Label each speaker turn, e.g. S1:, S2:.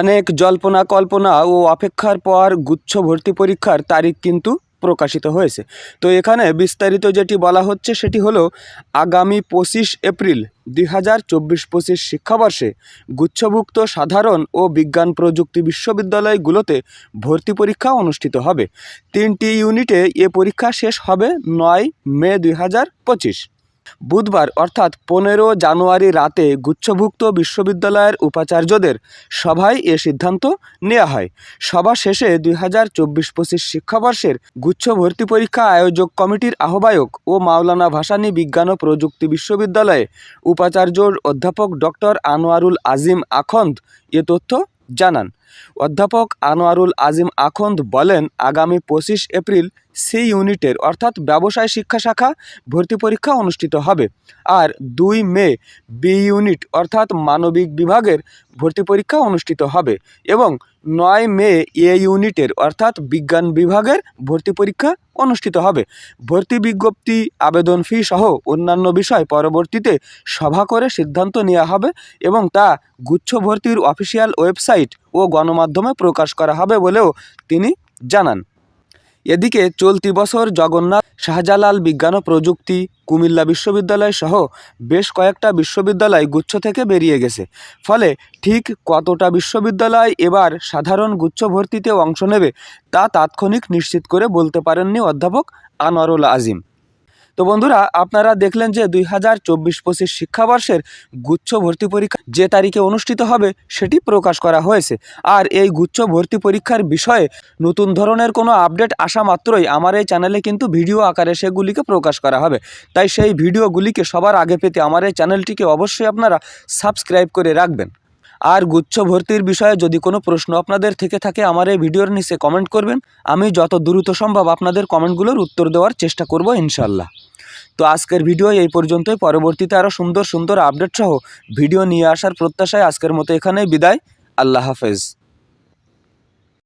S1: অনেক জল্পনা কল্পনা ও অপেক্ষার পর গুচ্ছ ভর্তি পরীক্ষার তারিখ কিন্তু প্রকাশিত হয়েছে তো এখানে বিস্তারিত যেটি বলা হচ্ছে সেটি হলো আগামী পঁচিশ এপ্রিল দুই হাজার চব্বিশ পঁচিশ শিক্ষাবর্ষে গুচ্ছভুক্ত সাধারণ ও বিজ্ঞান প্রযুক্তি বিশ্ববিদ্যালয়গুলোতে ভর্তি পরীক্ষা অনুষ্ঠিত হবে তিনটি ইউনিটে এ পরীক্ষা শেষ হবে নয় মে দুই হাজার পঁচিশ বুধবার অর্থাৎ পনেরো জানুয়ারি রাতে গুচ্ছভুক্ত বিশ্ববিদ্যালয়ের উপাচার্যদের সভায় এ সিদ্ধান্ত নেওয়া হয় সভা শেষে দুই হাজার চব্বিশ পঁচিশ শিক্ষাবর্ষের গুচ্ছ ভর্তি পরীক্ষা আয়োজক কমিটির আহ্বায়ক ও মাওলানা ভাসানী বিজ্ঞান ও প্রযুক্তি বিশ্ববিদ্যালয়ে উপাচার্য অধ্যাপক ডক্টর আনোয়ারুল আজিম আখন্দ এ তথ্য জানান অধ্যাপক আনোয়ারুল আজিম আখন্দ বলেন আগামী পঁচিশ এপ্রিল সি ইউনিটের অর্থাৎ ব্যবসায় শিক্ষা শাখা ভর্তি পরীক্ষা অনুষ্ঠিত হবে আর দুই মে বি ইউনিট অর্থাৎ মানবিক বিভাগের ভর্তি পরীক্ষা অনুষ্ঠিত হবে এবং নয় মে এ ইউনিটের অর্থাৎ বিজ্ঞান বিভাগের ভর্তি পরীক্ষা অনুষ্ঠিত হবে ভর্তি বিজ্ঞপ্তি আবেদন ফি সহ অন্যান্য বিষয় পরবর্তীতে সভা করে সিদ্ধান্ত নেওয়া হবে এবং তা গুচ্ছ ভর্তির অফিসিয়াল ওয়েবসাইট ও গণমাধ্যমে প্রকাশ করা হবে বলেও তিনি জানান এদিকে চলতি বছর জগন্নাথ শাহজালাল বিজ্ঞান ও প্রযুক্তি কুমিল্লা বিশ্ববিদ্যালয় সহ বেশ কয়েকটা বিশ্ববিদ্যালয় গুচ্ছ থেকে বেরিয়ে গেছে ফলে ঠিক কতটা বিশ্ববিদ্যালয় এবার সাধারণ গুচ্ছ ভর্তিতে অংশ নেবে তা তাৎক্ষণিক নিশ্চিত করে বলতে পারেননি অধ্যাপক আনোয়ারুল আজিম তো বন্ধুরা আপনারা দেখলেন যে দুই হাজার চব্বিশ পঁচিশ শিক্ষাবর্ষের গুচ্ছ ভর্তি পরীক্ষা যে তারিখে অনুষ্ঠিত হবে সেটি প্রকাশ করা হয়েছে আর এই গুচ্ছ ভর্তি পরীক্ষার বিষয়ে নতুন ধরনের কোনো আপডেট আসা মাত্রই আমার এই চ্যানেলে কিন্তু ভিডিও আকারে সেগুলিকে প্রকাশ করা হবে তাই সেই ভিডিওগুলিকে সবার আগে পেতে আমার এই চ্যানেলটিকে অবশ্যই আপনারা সাবস্ক্রাইব করে রাখবেন আর গুচ্ছ ভর্তির বিষয়ে যদি কোনো প্রশ্ন আপনাদের থেকে থাকে আমার এই ভিডিওর নিচে কমেন্ট করবেন আমি যত দ্রুত সম্ভব আপনাদের কমেন্টগুলোর উত্তর দেওয়ার চেষ্টা করব ইনশাল্লাহ তো আজকের ভিডিও এই পর্যন্তই পরবর্তীতে আরও সুন্দর সুন্দর আপডেট সহ ভিডিও নিয়ে আসার প্রত্যাশায় আজকের মতো এখানেই বিদায় আল্লাহ হাফেজ